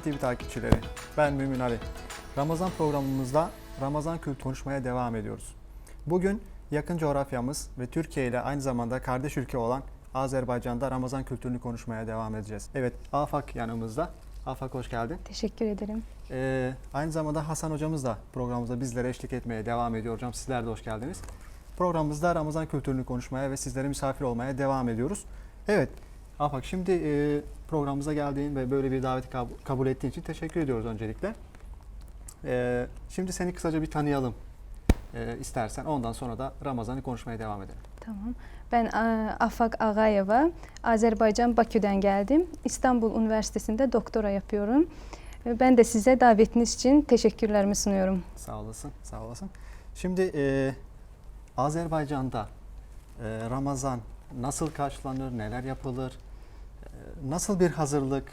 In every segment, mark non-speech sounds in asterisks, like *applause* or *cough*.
TV TV takipçileri, ben Mümin Ali. Ramazan programımızda Ramazan Kült konuşmaya devam ediyoruz. Bugün yakın coğrafyamız ve Türkiye ile aynı zamanda kardeş ülke olan Azerbaycan'da Ramazan kültürünü konuşmaya devam edeceğiz. Evet, Afak yanımızda. Afak hoş geldin. Teşekkür ederim. Ee, aynı zamanda Hasan hocamız da programımızda bizlere eşlik etmeye devam ediyor hocam. Sizler de hoş geldiniz. Programımızda Ramazan kültürünü konuşmaya ve sizlere misafir olmaya devam ediyoruz. Evet, Afak şimdi e, programımıza geldiğin ve böyle bir daveti kab- kabul ettiğin için teşekkür ediyoruz öncelikle. Ee, şimdi seni kısaca bir tanıyalım e, istersen. Ondan sonra da Ramazan'ı konuşmaya devam edelim. Tamam. Ben e, Afak Ağayeva, Azerbaycan Bakü'den geldim. İstanbul Üniversitesi'nde doktora yapıyorum. E, Ben de size davetiniz için teşekkürlerimi sunuyorum. Sağ olasın, sağ olasın. Şimdi e, Azerbaycan'da e, Ramazan nasıl karşılanır, neler yapılır, e, nasıl bir hazırlık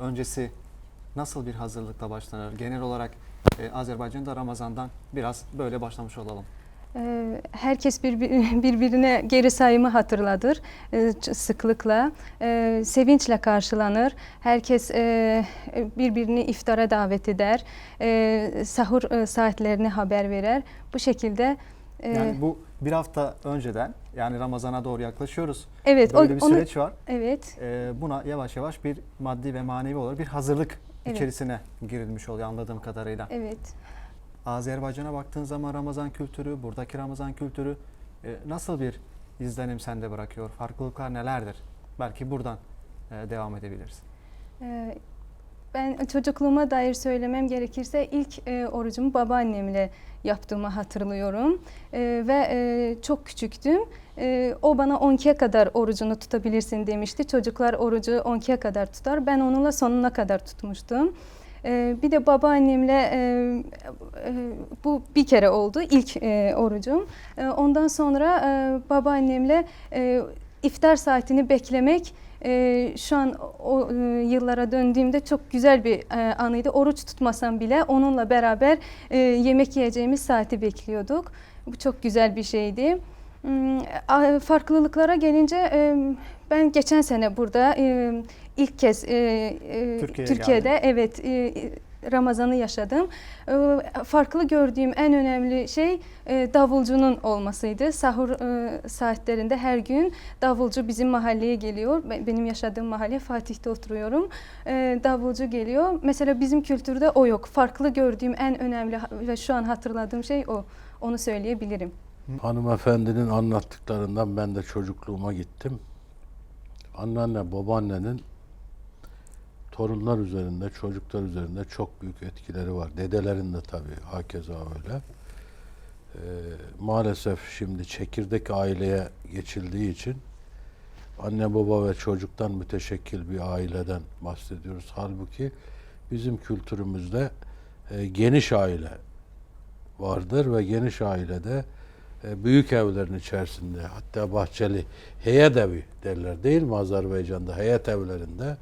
öncesi, nasıl bir hazırlıkla başlanır? Genel olarak e, Azerbaycan'da Ramazan'dan biraz böyle başlamış olalım. E, Herkes birbi- birbirine geri sayımı hatırladır e, sıklıkla. E, Sevinçle karşılanır. Herkes e, birbirini iftara davet eder. E, Sahur e, saatlerini haber verer. Bu şekilde e, Yani bu bir hafta önceden yani Ramazan'a doğru yaklaşıyoruz. evet Böyle o- bir onu süreç var. evet E, buna yavaş yavaş bir maddi ve manevi olarak bir hazırlık Evet. içerisine girilmiş oluyor anladığım kadarıyla. evet Azerbaycan'a baktığın zaman Ramazan kültürü, buradaki Ramazan kültürü e, nasıl bir izlenim sende bırakıyor? Farklılıklar nelerdir? Belki buradan e, devam edebiliriz. Ee, Ben çocukluğuma dair söylemem gerekirse ilk e, orucumu babaannemle yaptığımı hatırlıyorum Ee, ve e, çok küçüktüm. Ee, o bana 12'ye kadar orucunu tutabilirsin demişti. Çocuklar orucu 12'ye kadar tutar. Ben onunla sonuna kadar tutmuştum. Ee, bir de babaannemle e, e, bu bir kere oldu ilk e, orucum. E, ondan sonra e, babaannemle e, iftar saatini beklemek e, şu an o e, yıllara döndüğümde çok güzel bir e, anıydı. Oruç tutmasam bile onunla beraber e, yemek yiyeceğimiz saati bekliyorduk. Bu çok güzel bir şeydi. A- Farklılıklara gelince e, ben geçen sene burada e, ilk kez e, e, Türkiye'ye Türkiye'de evet e, Ramazan'ı yaşadım. E, Farklı gördüğüm en önemli şey e, davulcunun olmasıydı. Sahur e, saatlerinde her gün davulcu bizim mahalleye geliyor. Ben- Benim yaşadığım mahalle Fatih'te oturuyorum. E, Davulcu geliyor. Mesela bizim kültürde o yok. Farklı gördüğüm en önemli ve şu an hatırladığım şey o. Onu söyleyebilirim. Hanımefendinin anlattıklarından ben de çocukluğuma gittim. Anneanne, babaannenin torunlar üzerinde, çocuklar üzerinde çok büyük etkileri var. Dedelerin de tabii hakeza öyle. Ee, maalesef şimdi çekirdek aileye geçildiği için anne baba ve çocuktan müteşekkil bir aileden bahsediyoruz. Halbuki bizim kültürümüzde e, geniş aile vardır ve geniş ailede e, büyük evlerin içerisinde hatta bahçeli heyet evi derler değil mi Azerbaycan'da heyet evlerinde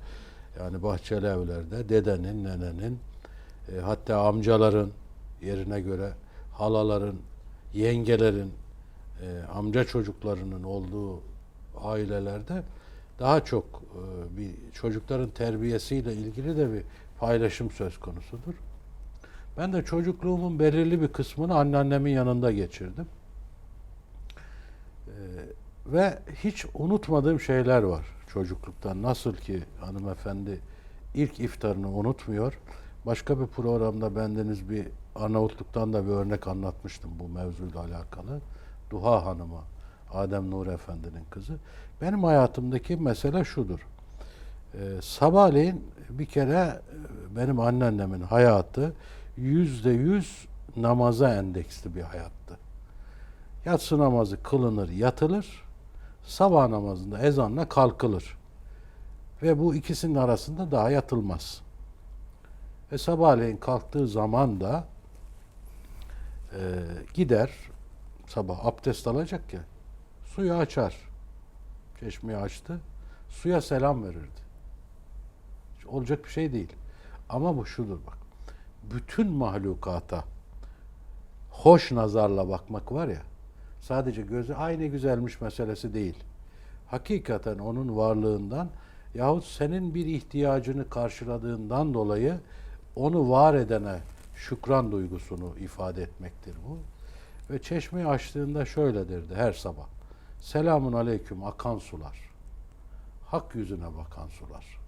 yani bahçeli evlerde dedenin, nenenin e, hatta amcaların yerine göre halaların, yengelerin, e, amca çocuklarının olduğu ailelerde daha çok e, bir çocukların terbiyesiyle ilgili de bir paylaşım söz konusudur. Ben de çocukluğumun belirli bir kısmını anneannemin yanında geçirdim. Ve hiç unutmadığım şeyler var çocukluktan. Nasıl ki hanımefendi ilk iftarını unutmuyor. Başka bir programda bendeniz bir Arnavutluk'tan da bir örnek anlatmıştım bu mevzuyla alakalı. Duha Hanım'a, Adem Nur Efendi'nin kızı. Benim hayatımdaki mesele şudur. Ee, sabahleyin bir kere e, benim anneannemin hayatı yüzde yüz namaza endeksli bir hayattı. Yatsı namazı kılınır, yatılır. Sabah namazında ezanla kalkılır. Ve bu ikisinin arasında daha yatılmaz. Ve sabahleyin kalktığı zaman da e, gider, sabah abdest alacak ya, suyu açar. Çeşmeyi açtı, suya selam verirdi. Hiç Olacak bir şey değil. Ama bu şudur bak. Bütün mahlukata hoş nazarla bakmak var ya, sadece gözü aynı güzelmiş meselesi değil. Hakikaten onun varlığından yahut senin bir ihtiyacını karşıladığından dolayı onu var edene şükran duygusunu ifade etmektir bu. Ve çeşmeyi açtığında şöyle derdi her sabah. Selamun aleyküm akan sular. Hak yüzüne bakan sular.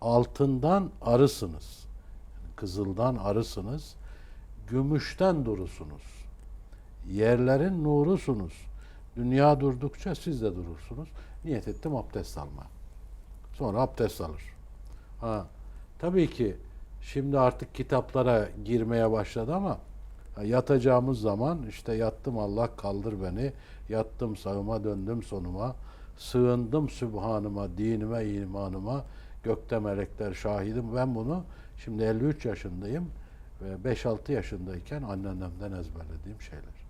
Altından arısınız. Kızıldan arısınız. Gümüşten durusunuz. Yerlerin nurusunuz. Dünya durdukça siz de durursunuz. Niyet ettim abdest alma. Sonra abdest alır. Ha, tabii ki şimdi artık kitaplara girmeye başladı ama yatacağımız zaman işte yattım Allah kaldır beni. Yattım sağıma döndüm sonuma. Sığındım Sübhanıma, dinime, imanıma. Gökte melekler şahidim. Ben bunu şimdi 53 yaşındayım ve 5-6 yaşındayken anneannemden ezberlediğim şeyler.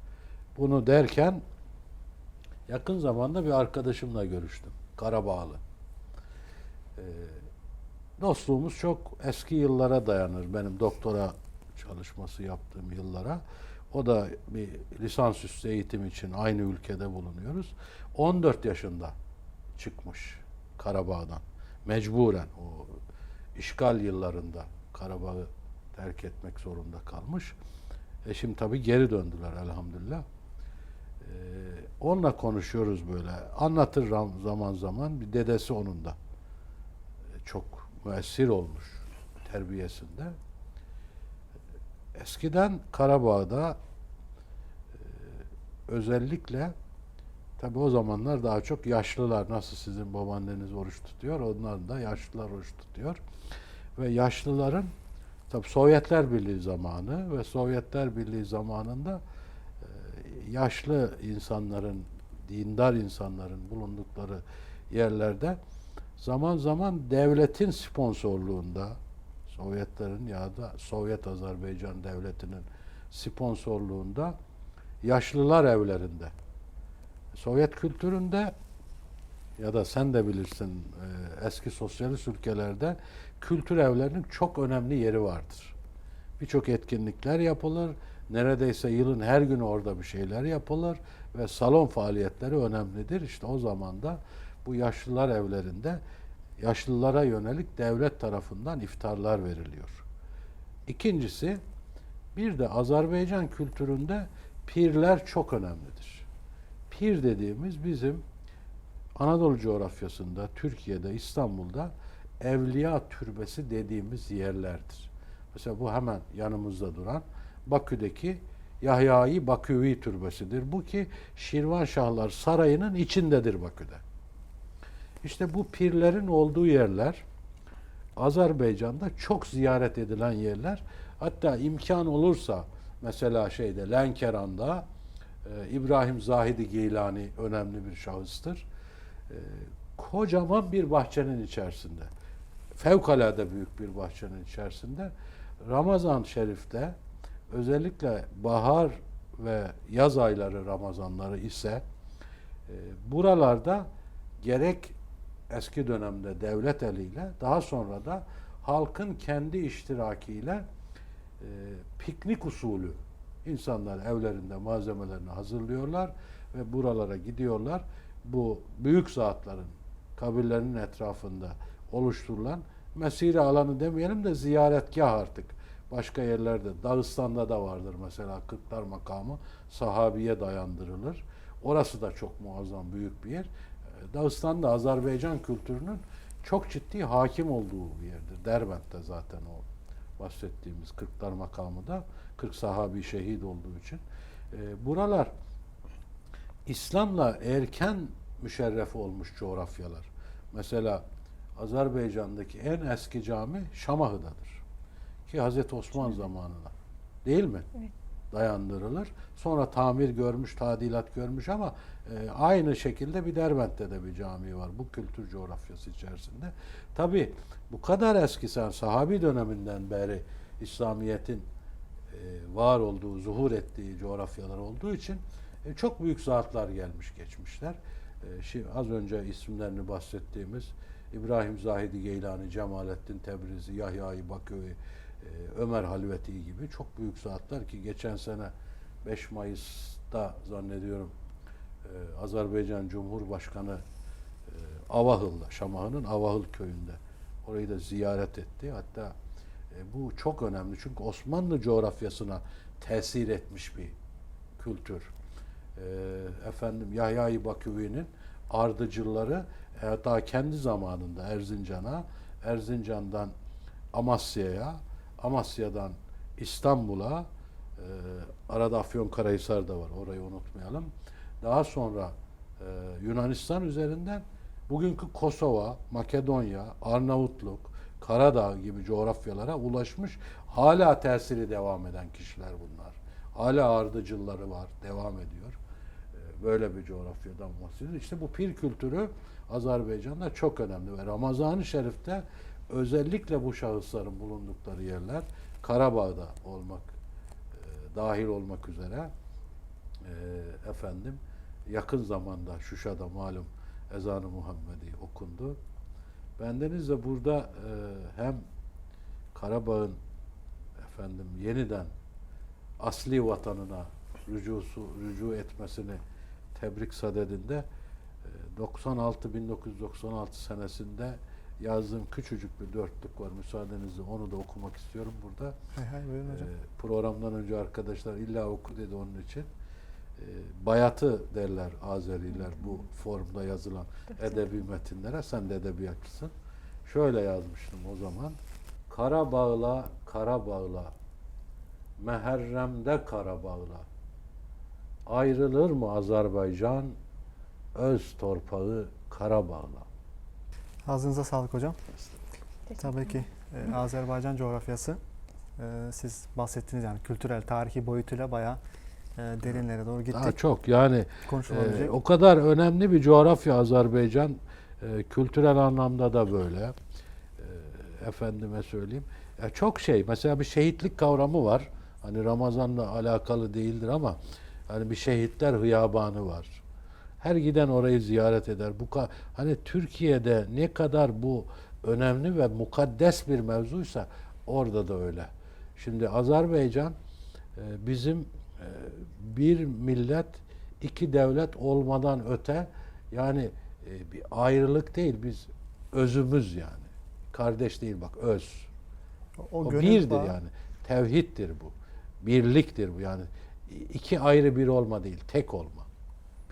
Bunu derken yakın zamanda bir arkadaşımla görüştüm. Karabağlı. Ee, dostluğumuz çok eski yıllara dayanır. Benim doktora çalışması yaptığım yıllara. O da bir lisansüstü eğitim için aynı ülkede bulunuyoruz. 14 yaşında çıkmış Karabağ'dan. Mecburen o işgal yıllarında Karabağ'ı terk etmek zorunda kalmış. E şimdi tabii geri döndüler elhamdülillah. Ee, onunla konuşuyoruz böyle. Anlatır zaman zaman. Bir dedesi onun da e, çok müessir olmuş terbiyesinde. Eskiden Karabağ'da e, özellikle tabi o zamanlar daha çok yaşlılar nasıl sizin babaanneniz oruç tutuyor onlar da yaşlılar oruç tutuyor ve yaşlıların tabi Sovyetler Birliği zamanı ve Sovyetler Birliği zamanında yaşlı insanların dindar insanların bulundukları yerlerde zaman zaman devletin sponsorluğunda Sovyetlerin ya da Sovyet Azerbaycan devletinin sponsorluğunda yaşlılar evlerinde Sovyet kültüründe ya da sen de bilirsin e, eski sosyalist ülkelerde kültür evlerinin çok önemli yeri vardır. Birçok etkinlikler yapılır. Neredeyse yılın her günü orada bir şeyler yapılır ve salon faaliyetleri önemlidir. İşte o zaman da bu yaşlılar evlerinde yaşlılara yönelik devlet tarafından iftarlar veriliyor. İkincisi bir de Azerbaycan kültüründe pirler çok önemlidir. Pir dediğimiz bizim Anadolu coğrafyasında, Türkiye'de, İstanbul'da evliya türbesi dediğimiz yerlerdir. Mesela bu hemen yanımızda duran Bakü'deki Yahyai Baküvi türbesidir. Bu ki Şirvanşahlar Sarayı'nın içindedir Bakü'de. İşte bu pirlerin olduğu yerler Azerbaycan'da çok ziyaret edilen yerler. Hatta imkan olursa mesela şeyde Lenkeran'da e, İbrahim Zahidi Geylani önemli bir şahıstır. E, kocaman bir bahçenin içerisinde, fevkalade büyük bir bahçenin içerisinde Ramazan Şerif'te özellikle bahar ve yaz ayları Ramazanları ise e, buralarda gerek eski dönemde devlet eliyle daha sonra da halkın kendi iştirakiyle e, piknik usulü insanlar evlerinde malzemelerini hazırlıyorlar ve buralara gidiyorlar. Bu büyük zatların kabirlerinin etrafında oluşturulan mesire alanı demeyelim de ziyaretgah artık. Başka yerlerde Dağıstan'da da vardır mesela Kırklar makamı sahabiye dayandırılır. Orası da çok muazzam büyük bir yer. Dağıstan da Azerbaycan kültürünün çok ciddi hakim olduğu bir yerdir. Derbent'te zaten o bahsettiğimiz Kırklar makamı da 40 sahabi şehit olduğu için. E, buralar İslam'la erken müşerref olmuş coğrafyalar. Mesela Azerbaycan'daki en eski cami Şamahı'dadır. Ki Hazreti Osman zamanına. Değil mi? Evet. Dayandırılır. Sonra tamir görmüş, tadilat görmüş ama e, aynı şekilde bir Derbent'te de bir cami var. Bu kültür coğrafyası içerisinde. Tabi bu kadar eski sen sahabi döneminden beri İslamiyet'in e, var olduğu, zuhur ettiği coğrafyalar olduğu için e, çok büyük zatlar gelmiş geçmişler. E, şimdi az önce isimlerini bahsettiğimiz İbrahim Zahidi Geylani, Cemalettin Tebrizi, Yahya'yı Baküvi, e, Ömer Halveti gibi çok büyük zatlar ki geçen sene 5 Mayıs'ta zannediyorum e, Azerbaycan Cumhurbaşkanı e, Avahıl'da, Şamahı'nın Avahıl köyünde. Orayı da ziyaret etti. Hatta e, bu çok önemli çünkü Osmanlı coğrafyasına tesir etmiş bir kültür. Efendim Yahya-i Baküvi'nin ardıcılları e, daha kendi zamanında Erzincan'a, Erzincan'dan Amasya'ya, Amasya'dan İstanbul'a, e, arada Afyonkarahisar da var orayı unutmayalım. Daha sonra e, Yunanistan üzerinden bugünkü Kosova, Makedonya, Arnavutluk, Karadağ gibi coğrafyalara ulaşmış. Hala tesiri devam eden kişiler bunlar. Hala ardıcılları var, devam ediyor. E, Böyle bir coğrafyadan bahsediyoruz. İşte bu pir kültürü Azerbaycan'da çok önemli ve Ramazan-ı Şerif'te özellikle bu şahısların bulundukları yerler Karabağ'da olmak e, dahil olmak üzere e, efendim yakın zamanda Şuşa'da malum ezanı Muhammedi okundu. Bendeniz de burada e, hem Karabağ'ın efendim yeniden asli vatanına rücusu, rücu etmesini tebrik sadedinde e, 96 1996 senesinde yazdığım küçücük bir dörtlük var. Müsaadenizle onu da okumak istiyorum burada. Hay hay buyurun hocam. Ee, programdan önce arkadaşlar illa oku dedi onun için. Ee, bayatı derler Azeriler bu formda yazılan edebi metinlere. Sen de edebiyatçısın. Şöyle yazmıştım o zaman. Kara bağla, kara bağla. Meherremde kara bağla. Ayrılır mı Azerbaycan? Öz torpağı kara bağla. Ağzınıza sağlık hocam. Tabii ki e, Azerbaycan coğrafyası e, siz bahsettiniz yani kültürel, tarihi boyutuyla bayağı e, derinlere doğru Daha gittik. çok yani. Ee, o kadar önemli bir coğrafya Azerbaycan. Ee, kültürel anlamda da böyle. Ee, efendime söyleyeyim. Ya çok şey. Mesela bir şehitlik kavramı var. Hani Ramazan'la alakalı değildir ama hani bir şehitler hıyabanı var. Her giden orayı ziyaret eder. Bu hani Türkiye'de ne kadar bu önemli ve mukaddes bir mevzuysa orada da öyle. Şimdi Azerbaycan e, bizim e, bir millet iki devlet olmadan öte yani e, bir ayrılık değil biz özümüz yani. Kardeş değil bak öz. O, gönül birdir bağı- yani. Tevhiddir bu. Birliktir bu yani. iki ayrı bir olma değil, tek olma.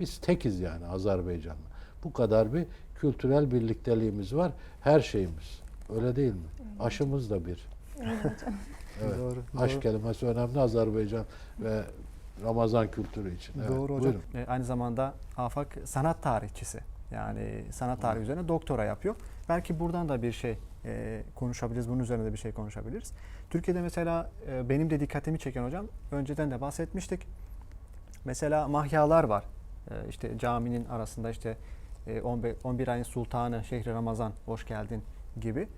Biz tekiz yani Azerbaycan'la. Bu kadar bir kültürel birlikteliğimiz var. Her şeyimiz. Öyle değil mi? Aşımız da bir. Evet. *laughs* Doğru, Aşk doğru. kelimesi önemli Azerbaycan ve Ramazan kültürü için. Evet, Doğru hocam. buyurun. E, aynı zamanda Afak sanat tarihçisi. Yani sanat tarihi üzerine doktora yapıyor. Belki buradan da bir şey e, konuşabiliriz. Bunun üzerine de bir şey konuşabiliriz. Türkiye'de mesela e, benim de dikkatimi çeken hocam, önceden de bahsetmiştik. Mesela mahyalar var. E, işte caminin arasında işte e, 11, 11 ayın sultanı, şehri Ramazan, hoş geldin gibi.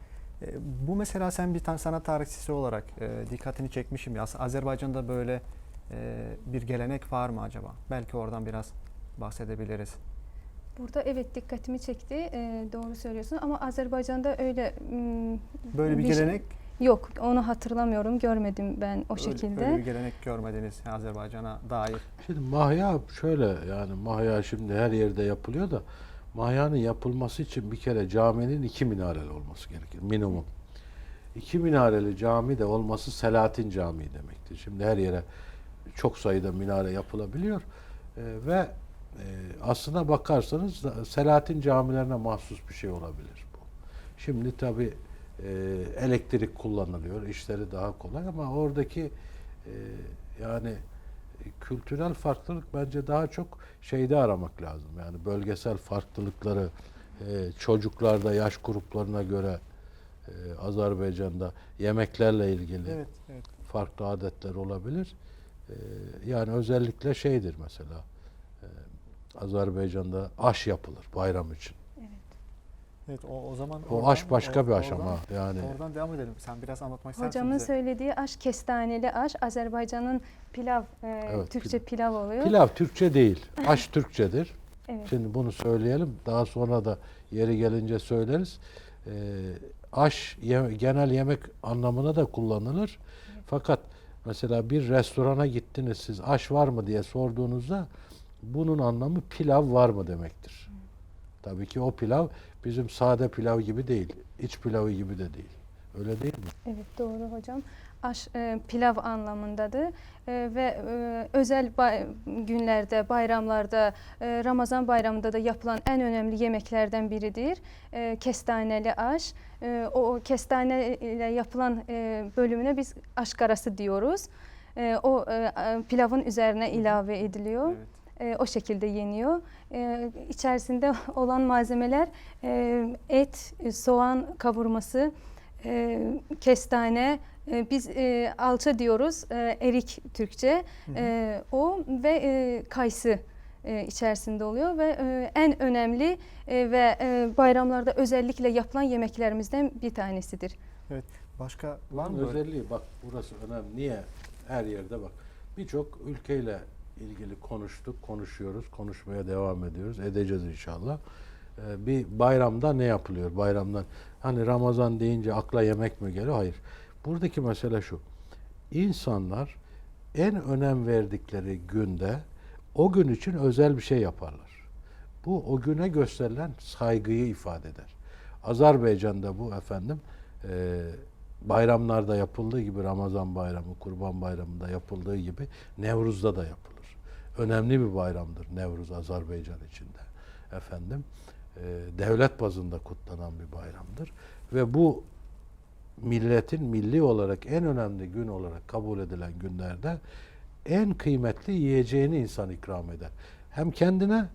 E, bu mesela sen bir tane sanat tarihçisi olarak e, dikkatini çekmişim. Ya, Azerbaycan'da böyle bir gelenek var mı acaba? Belki oradan biraz bahsedebiliriz. Burada evet dikkatimi çekti. Ee, doğru söylüyorsun ama Azerbaycan'da öyle Böyle bir Bir şey- gelenek yok. Onu hatırlamıyorum. Görmedim ben o şekilde. öyle bir gelenek görmediniz Azerbaycan'a dair. Şimdi mahya şöyle yani mahya şimdi her yerde yapılıyor da mahyanın yapılması için bir kere caminin iki minareli olması gerekir minimum. İki minareli cami de olması Selahattin Camii demektir. Şimdi her yere çok sayıda minare yapılabiliyor Ee, ve e, aslına bakarsanız da Selahattin camilerine mahsus bir şey olabilir bu. Şimdi tabi elektrik kullanılıyor, işleri daha kolay ama oradaki e, yani kültürel farklılık bence daha çok şeyde aramak lazım. Yani bölgesel farklılıkları e, çocuklarda yaş gruplarına göre e, Azerbaycan'da yemeklerle ilgili Evet, evet. farklı adetler olabilir. E, yani özellikle şeydir mesela e, Azerbaycan'da aş yapılır bayram için. Evet, o, o zaman O oradan- aş başka bir or- aşama. Oradan, Yani oradan devam edelim. Sen biraz anlatmak ister misin Hocamın bize? söylediği aş kestaneli aş. Azerbaycan'ın pilav, e, Evet, Türkçe pilav oluyor. pilav Türkçe değil. Aş Türkçedir. *laughs* Evet. Şimdi bunu söyleyelim. Daha sonra da yeri gelince söyleriz. Ee, aş ye- genel yemek anlamına da kullanılır. Fakat mesela bir restorana gittiniz siz aş var mı diye sorduğunuzda bunun anlamı pilav var mı demektir. Tabii ki o pilav bizim sade pilav gibi değil. İç pilavı gibi de değil. Öyle değil mi? Evet doğru hocam. Aş e, pilav anlamındadır E, ve e, özel bay- günlerde, bayramlarda, e, Ramazan bayramında da yapılan en önemli yemeklerden biridir. E, kestaneli aş. E, o kestane ile yapılan e, bölümüne biz aşkarası diyoruz. E, o e, pilavın üzerine ilave ediliyor. Evet. E, o şekilde yeniyor. E, içerisinde *laughs* olan malzemeler e, et, e, soğan kavurması, e, kestane, e, biz e, alça diyoruz, e, erik Türkçe. E, o ve e, kayısı e, içerisinde oluyor ve e, en önemli e, ve e, bayramlarda özellikle yapılan yemeklerimizden bir tanesidir. Başka var mı özelliği bak burası önemli. Niye? Her yerde bak. Birçok ülkeyle ilgili konuştuk, konuşuyoruz, konuşmaya devam ediyoruz. Edeceğiz inşallah. Ee, bir bayramda ne yapılıyor? Bayramdan hani Ramazan deyince akla yemek mi geliyor? Hayır. Buradaki mesele şu. İnsanlar en önem verdikleri günde o gün için özel bir şey yaparlar. Bu o güne gösterilen saygıyı ifade eder. Azerbaycan'da bu efendim e, bayramlarda yapıldığı gibi Ramazan bayramı, Kurban bayramında yapıldığı gibi Nevruz'da da yapılır. Önemli bir bayramdır Nevruz Azerbaycan içinde. Efendim e, devlet bazında kutlanan bir bayramdır ve bu milletin milli olarak en önemli gün olarak kabul edilen günlerde en kıymetli yiyeceğini insan ikram eder. Hem kendine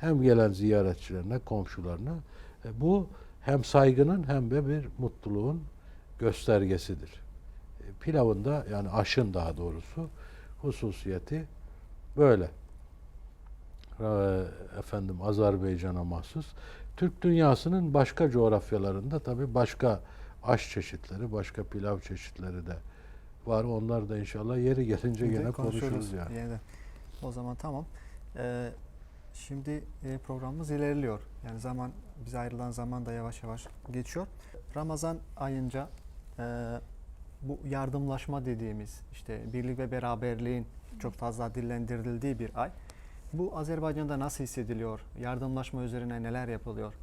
hem gelen ziyaretçilerine, komşularına. E, bu hem saygının hem de bir mutluluğun göstergesidir. E, pilavın da yani aşın daha doğrusu hususiyeti böyle. E, efendim Azerbaycan'a mahsus. Türk dünyasının başka coğrafyalarında tabii başka aş çeşitleri, başka pilav çeşitleri de var. Onlar da inşallah yeri gelince gene konuşuruz yani. yeniden. O zaman tamam. Ee, şimdi e, programımız ilerliyor. Yani zaman bize ayrılan zaman da yavaş yavaş geçiyor. Ramazan ayınca e, bu yardımlaşma dediğimiz işte birlik ve beraberliğin çok fazla dillendirildiği bir ay. Bu Azerbaycan'da nasıl hissediliyor? Yardımlaşma üzerine neler yapılıyor?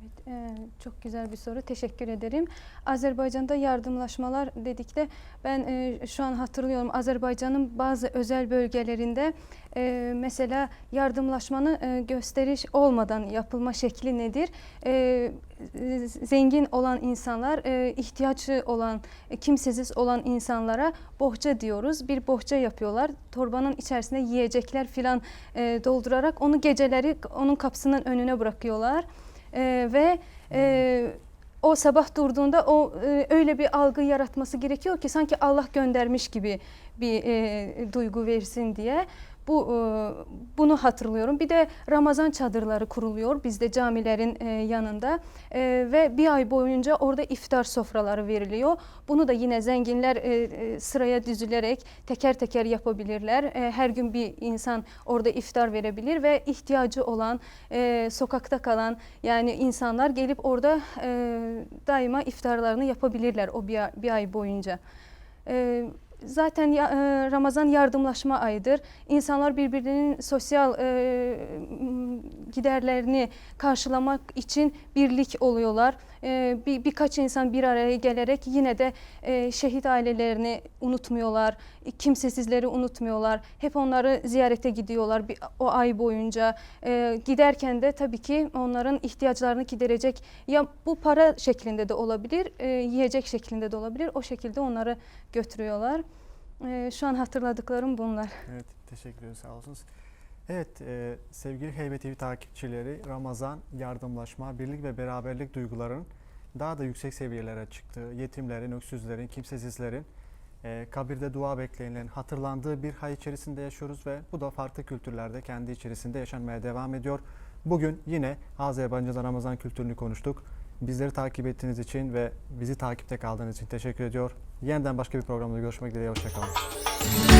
Evet, e, çok güzel bir soru. Teşekkür ederim. Azerbaycan'da yardımlaşmalar dedikte ben e, şu an hatırlıyorum Azerbaycan'ın bazı özel bölgelerinde e, mesela yardımlaşmanın e, gösteriş olmadan yapılma şekli nedir? E, zengin olan insanlar, e, ihtiyaçlı olan, e, kimsesiz olan insanlara bohça diyoruz. Bir bohça yapıyorlar. Torbanın içerisine yiyecekler filan e, doldurarak onu geceleri onun kapısının önüne bırakıyorlar. Ee, ve e, o sabah durduğunda o e, öyle bir algı yaratması gerekiyor ki sanki Allah göndermiş gibi bir e, duygu versin diye. Bu e, bunu hatırlıyorum. Bir de Ramazan çadırları kuruluyor bizde camilerin e, yanında E, ve bir ay boyunca orada iftar sofraları veriliyor. Bunu da yine zenginler sıraya düzülerek teker teker yapabilirler. Her gün bir insan orada iftar verebilir ve ihtiyacı olan sokakta kalan yani insanlar gelip orada daima iftarlarını yapabilirler o bir ay boyunca. Zaten ya- e, Ramazan yardımlaşma ayıdır. İnsanlar birbirinin sosyal e, giderlerini karşılamak için birlik oluyorlar. E, bir birkaç insan bir araya gelerek yine de e, şehit ailelerini unutmuyorlar, kimsesizleri unutmuyorlar. Hep onları ziyarete gidiyorlar bir, o ay boyunca. E, giderken de tabii ki onların ihtiyaçlarını giderecek ya bu para şeklinde de olabilir, e, yiyecek şeklinde de olabilir. O şekilde onları götürüyorlar. E, şu an hatırladıklarım bunlar. Evet, teşekkür ederim. Sağ olsunuz. Evet, e, sevgili Heybet TV takipçileri, Ramazan, yardımlaşma, birlik ve beraberlik duygularının daha da yüksek seviyelere çıktığı, yetimlerin, öksüzlerin, kimsesizlerin, e, kabirde dua bekleyenlerin hatırlandığı bir hay içerisinde yaşıyoruz ve bu da farklı kültürlerde kendi içerisinde yaşanmaya devam ediyor. Bugün yine Azerbaycan'da Ramazan kültürünü konuştuk. Bizleri takip ettiğiniz için ve bizi takipte kaldığınız için teşekkür ediyor. Yeniden başka bir programda görüşmek dileğiyle. Hoşçakalın.